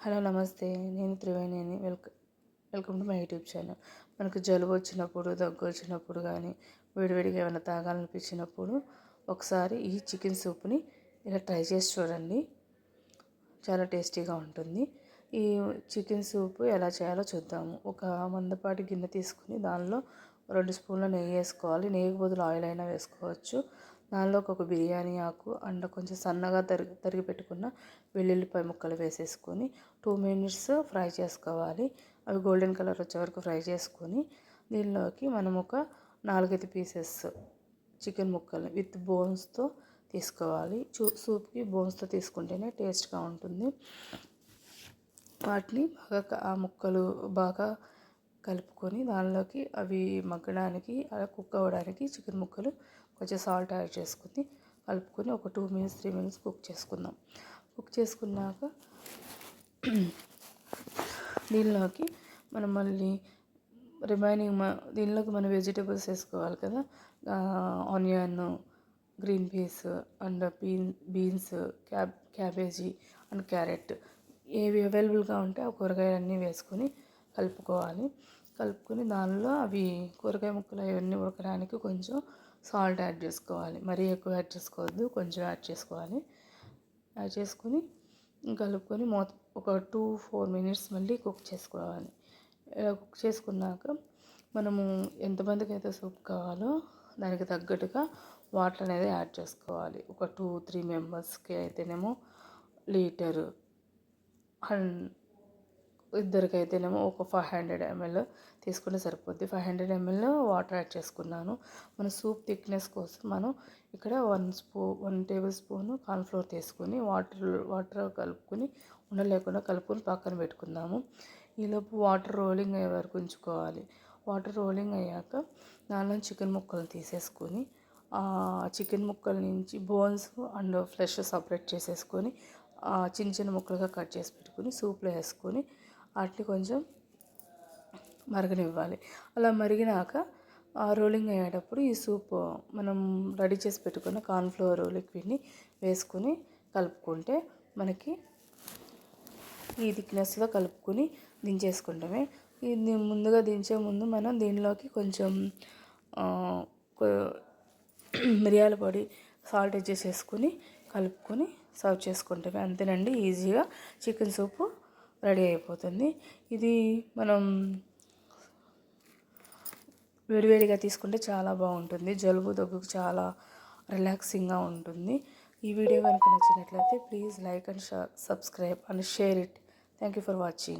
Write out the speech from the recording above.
Hello నమస్తే నేను త్రివేణిని. Welcome welcome to my YouTube channel. మనకు జలుబు వచ్చినప్పుడు దగ్గు వచ్చినప్పుడు కానీ వేడివేడిగా ఏమైనా తాగాలనిపించినప్పుడు ఒకసారి ఈ చికెన్ సూప్ని ఇలా ట్రై చేసి చూడండి. చాలా టేస్టీగా ఉంటుంది. ఈ చికెన్ సూప్ ఎలా చేయాలో చూద్దాము. ఒక మందపాటి గిన్నె తీసుకుని దానిలో రెండు స్పూన్ల నెయ్యి వేసుకోవాలి. నెయ్యి బదులు ఆయిల్ అయినా వేసుకోవచ్చు. దానిలోకి ఒక బిర్యానీ ఆకు అండ్ కొంచెం సన్నగా తరిగి తరిగి పెట్టుకున్న వెల్లుల్లిపాయ ముక్కలు వేసేసుకొని టూ మినిట్స్ ఫ్రై చేసుకోవాలి. అవి గోల్డెన్ కలర్ వచ్చే వరకు ఫ్రై చేసుకొని దీనిలోకి మనం ఒక నాలుగైదు పీసెస్ చికెన్ ముక్కలు విత్ బోన్స్తో తీసుకోవాలి. చూ సూప్కి బోన్స్తో తీసుకుంటేనే టేస్ట్గా ఉంటుంది. వాటిని బాగా ఆ ముక్కలు బాగా కలుపుకొని దానిలోకి అవి మగ్గడానికి అలా కుక్ అవ్వడానికి చికెన్ ముక్కలు కొంచెం సాల్ట్ యాడ్ చేసుకుని కలుపుకొని ఒక two minutes three minutes cook చేసుకుందాం. కుక్ చేసుకున్నాక దీనిలోకి మనం మళ్ళీ రిమైనింగ్ దీనిలోకి మనం వెజిటేబుల్స్ వేసుకోవాలి కదా. Onion green peas and bean beans cab cabbage and carrot. ఏవి అవైలబుల్గా ఉంటే ఆ కూరగాయలన్నీ వేసుకొని కలుపుకోవాలి. కలుపుకొని దానిలో అవి కూరగాయ ముక్కలు అవన్నీ ఉడకడానికి కొంచెం సాల్ట్ యాడ్ చేసుకోవాలి. మరీ ఎక్కువ యాడ్ చేసుకోవద్దు కొంచెం యాడ్ చేసుకోవాలి. యాడ్ చేసుకొని కలుపుకొని మూత ఒక టూ ఫోర్ మినిట్స్ మళ్ళీ కుక్ చేసుకోవాలి. కుక్ చేసుకున్నాక మనము ఎంతమందికి అయితే సూప్ కావాలో దానికి తగ్గట్టుగా వాటర్ అనేది యాడ్ చేసుకోవాలి. ఒక టూ త్రీ మెంబర్స్కి అయితేనేమో లీటరు. అండ్ ఇద్దరికైతేనేమో ఒక ఫైవ్ హండ్రెడ్ ఎంఎల్ తీసుకుంటే సరిపోద్ది. Five hundred ML water add చేసుకున్నాను. మన సూప్ థిక్నెస్ కోసం మనం ఇక్కడ one spoon one tablespoon cornflour తీసుకొని వాటర్ వాటర్ కలుపుకొని ఉండలేకుండా కలుపుకొని పక్కన పెట్టుకుందాము. ఈలోపు వాటర్ రోలింగ్ అయ్యే వరకు ఉంచుకోవాలి. వాటర్ రోలింగ్ అయ్యాక దానిలో చికెన్ ముక్కలు తీసేసుకొని చికెన్ ముక్కల నుంచి బోన్స్ అండ్ ఫ్లెష్ సపరేట్ చేసేసుకొని చిన్న చిన్న ముక్కలుగా కట్ చేసి పెట్టుకొని సూప్లో వేసుకొని వాటిని కొంచెం మరగనివ్వాలి. అలా మరిగినాక రోలింగ్ అయ్యేటప్పుడు ఈ సూప్ మనం రెడీ చేసి పెట్టుకున్న కార్న్ఫ్లోర్ లిక్విడ్ని వేసుకుని కలుపుకుంటే మనకి ఈ థిక్నెస్లో కలుపుకొని దించేసుకుంటామే. ఇది ముందుగా దించే ముందు మనం దీనిలోకి కొంచెం మిరియాల పొడి సాల్ట్ వేసేసుకుని కలుపుకొని సర్వ్ చేసుకుంటామే. అంతేనండి ఈజీగా చికెన్ సూపు రెడీ అయిపోతుంది. ఇది మనం వేడివేడిగా తీసుకుంటే చాలా బాగుంటుంది. జలుబు దగ్గుకు చాలా రిలాక్సింగ్గా ఉంటుంది. ఈ వీడియో కనుక నచ్చినట్లయితే please like and subscribe and share it. Thank you for watching.